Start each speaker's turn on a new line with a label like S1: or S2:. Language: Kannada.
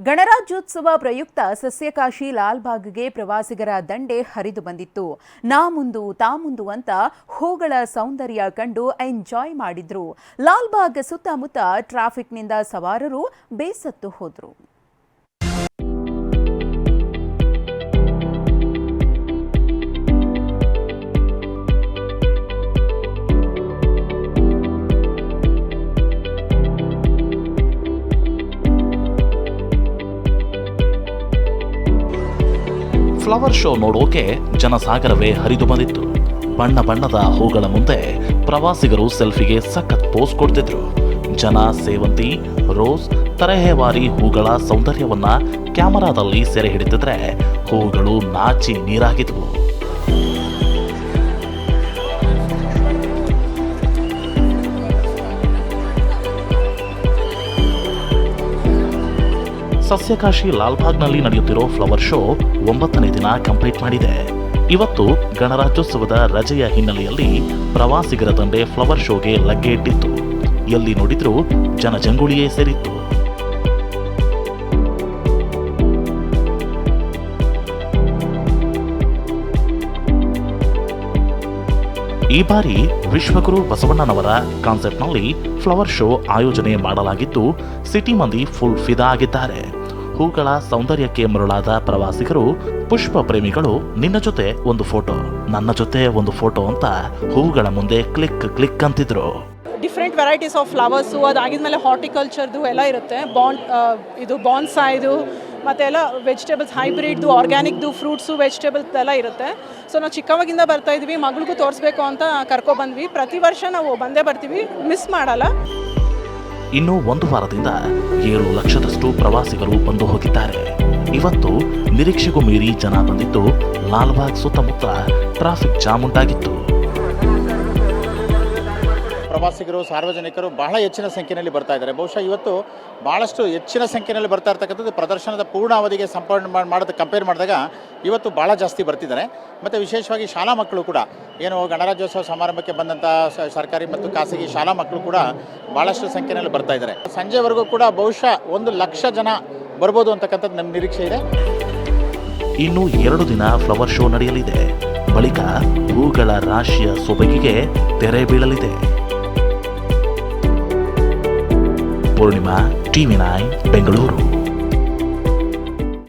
S1: ಗಣರಾಜ್ಯೋತ್ಸವ ಪ್ರಯುಕ್ತ ಸಸ್ಯಕಾಶಿ ಲಾಲ್ಬಾಗ್ಗೆ ಪ್ರವಾಸಿಗರ ದಂಡೆ ಹರಿದು ಬಂದಿತ್ತು. ನಾ ಮುಂದು, ತಾ ಮುಂದು ಅಂತ ಹೂಗಳ ಸೌಂದರ್ಯ ಕಂಡು ಎಂಜಾಯ್ ಮಾಡಿದ್ರು. ಲಾಲ್ಬಾಗ್ ಸುತ್ತಮುತ್ತ ಟ್ರಾಫಿಕ್ನಿಂದ ಸವಾರರು ಬೇಸತ್ತು ಹೋದ್ರು.
S2: ಫ್ಲವರ್ ಶೋ ನೋಡೋಕೆ ಜನಸಾಗರವೇ ಹರಿದು ಬಂದಿತ್ತು. ಬಣ್ಣ ಬಣ್ಣದ ಹೂಗಳ ಮುಂದೆ ಪ್ರವಾಸಿಗರು ಸೆಲ್ಫಿಗೆ ಸಖತ್ ಪೋಸ್ ಕೊಡ್ತಿದ್ರು. ಜನ ಸೇವಂತಿ, ರೋಸ್, ತರಹೇವಾರಿ ಹೂಗಳ ಸೌಂದರ್ಯವನ್ನ ಕ್ಯಾಮರಾದಲ್ಲಿ ಸೆರೆ ಹಿಡಿತಿದ್ರೆ ಹೂಗಳು ನಾಚಿ ನೀರಾಗಿದ್ವು. ಸಸ್ಯಕಾಶಿ ಲಾಲ್ಬಾಗ್ನಲ್ಲಿ ನಡೆಯುತ್ತಿರೋ ಫ್ಲವರ್ ಶೋ ಒಂಬತ್ತನೇ ದಿನ ಕಂಪ್ಲೀಟ್ ಮಾಡಿದೆ. ಇವತ್ತು ಗಣರಾಜ್ಯೋತ್ಸವದ ರಜೆಯ ಹಿನ್ನೆಲೆಯಲ್ಲಿ ಪ್ರವಾಸಿಗರ ತಂದೆ ಫ್ಲವರ್ ಶೋಗೆ ಲಗ್ಗೆ ಇಟ್ಟಿತ್ತು. ಎಲ್ಲಿ ನೋಡಿದ್ರೂ ಜನಜಂಗುಳಿಯೇ ಸೇರಿತ್ತು. ಈ ಬಾರಿ ವಿಶ್ವಗುರು ಬಸವಣ್ಣನವರ ಕಾನ್ಸೆಪ್ಟ್ನಲ್ಲಿ ಫ್ಲವರ್ ಶೋ ಆಯೋಜನೆ ಮಾಡಲಾಗಿದ್ದು, ಸಿಟಿ ಮಂದಿ ಫುಲ್ ಫಿದಾ ಆಗಿದ್ದಾರೆ. ಹೂಗಳ ಸೌಂದರ್ಯಕ್ಕೆ ಮರುಳಾದ ಪ್ರವಾಸಿಗರು, ಪುಷ್ಪ ಪ್ರೇಮಿಗಳು, ನಿನ್ನ ಜೊತೆ ಒಂದು ಫೋಟೋ, ನನ್ನ ಜೊತೆ ಒಂದು ಫೋಟೋ ಅಂತ ಹೂಗಳ ಮುಂದೆ ಕ್ಲಿಕ್ ಕ್ಲಿಕ್ ಅಂತಿದ್ರು.
S3: ಡಿಫ್ರೆಂಟ್ ವೆರೈಟೀಸ್ ಆಫ್ ಫ್ಲವರ್ಸು ಅದಾಗಿದ್ಮೇಲೆ ಹಾರ್ಟಿಕಲ್ಚರ್ದು ಎಲ್ಲ ಇರುತ್ತೆ. ಬಾನ್ ಇದು ಬಾನ್ಸಾಯ್ದು ಮತ್ತು ಎಲ್ಲ ವೆಜಿಟೇಬಲ್ಸ್ ಹೈಬ್ರಿಡ್ದು ಆರ್ಗ್ಯಾನಿಕ್ದು ಫ್ರೂಟ್ಸು ವೆಜಿಟೇಬಲ್ಸ್ ಎಲ್ಲ ಇರುತ್ತೆ. ಸೊ ನಾವು ಚಿಕ್ಕವಾಗಿಂದ ಬರ್ತಾ ಇದ್ವಿ, ಮಗಳಿಗೂ ತೋರಿಸ್ಬೇಕು ಅಂತ ಕರ್ಕೊಬಂದ್ವಿ ಪ್ರತಿ ವರ್ಷ ನಾವು ಬಂದೇ ಬರ್ತೀವಿ ಮಿಸ್ ಮಾಡಲ್ಲ.
S2: ಇನ್ನು ಒಂದು ವಾರದಿಂದ ಏಳು ಲಕ್ಷದಷ್ಟು ಪ್ರವಾಸಿಗರು ಬಂದು ಹೋಗಿದ್ದಾರೆ. ಇವತ್ತು ನಿರೀಕ್ಷೆಗೂ ಮೀರಿ ಜನ ಬಂದಿದ್ದು ಲಾಲ್ಬಾಗ್ ಸುತ್ತಮುತ್ತ ಟ್ರಾಫಿಕ್ ಜಾಮ್ ಉಂಟಾಗಿತ್ತು.
S4: ಪ್ರವಾಸಿಗರು, ಸಾರ್ವಜನಿಕರು ಬಹಳ ಹೆಚ್ಚಿನ ಸಂಖ್ಯೆಯಲ್ಲಿ ಬರ್ತಾ ಇದ್ದಾರೆ. ಬಹುಶಃ ಇವತ್ತು ಭಾಳಷ್ಟು ಹೆಚ್ಚಿನ ಸಂಖ್ಯೆಯಲ್ಲಿ ಬರ್ತಾ ಇರ್ತಕ್ಕಂಥದ್ದು ಪ್ರದರ್ಶನದ ಪೂರ್ಣ ಅವಧಿಗೆ ಸಂಪರ್ಣ ಮಾಡಿ ಮಾಡೋದು ಕಂಪೇರ್ ಮಾಡಿದಾಗ ಇವತ್ತು ಭಾಳ ಜಾಸ್ತಿ ಬರ್ತಿದ್ದಾರೆ. ಮತ್ತು ವಿಶೇಷವಾಗಿ ಶಾಲಾ ಮಕ್ಕಳು ಕೂಡ, ಏನು ಗಣರಾಜ್ಯೋತ್ಸವ ಸಮಾರಂಭಕ್ಕೆ ಬಂದಂಥ ಸರ್ಕಾರಿ ಮತ್ತು ಖಾಸಗಿ ಶಾಲಾ ಮಕ್ಕಳು ಕೂಡ ಭಾಳಷ್ಟು ಸಂಖ್ಯೆಯಲ್ಲಿ ಬರ್ತಾ ಇದ್ದಾರೆ. ಸಂಜೆವರೆಗೂ ಕೂಡ ಬಹುಶಃ ಒಂದು ಲಕ್ಷ ಜನ ಬರ್ಬೋದು ಅಂತಕ್ಕಂಥದ್ದು ನಮ್ಮ ನಿರೀಕ್ಷೆ ಇದೆ.
S2: ಇನ್ನು ಎರಡು ದಿನ ಫ್ಲವರ್ ಶೋ ನಡೆಯಲಿದೆ. ಬಳಿಕ ಹೂಗಳ ರಾಶಿಯ ಸೊಬಗಿಗೆ ತೆರೆ ಬೀಳಲಿದೆ. পূর্ণিমা টিভি নাইন বেঙ্গালুরু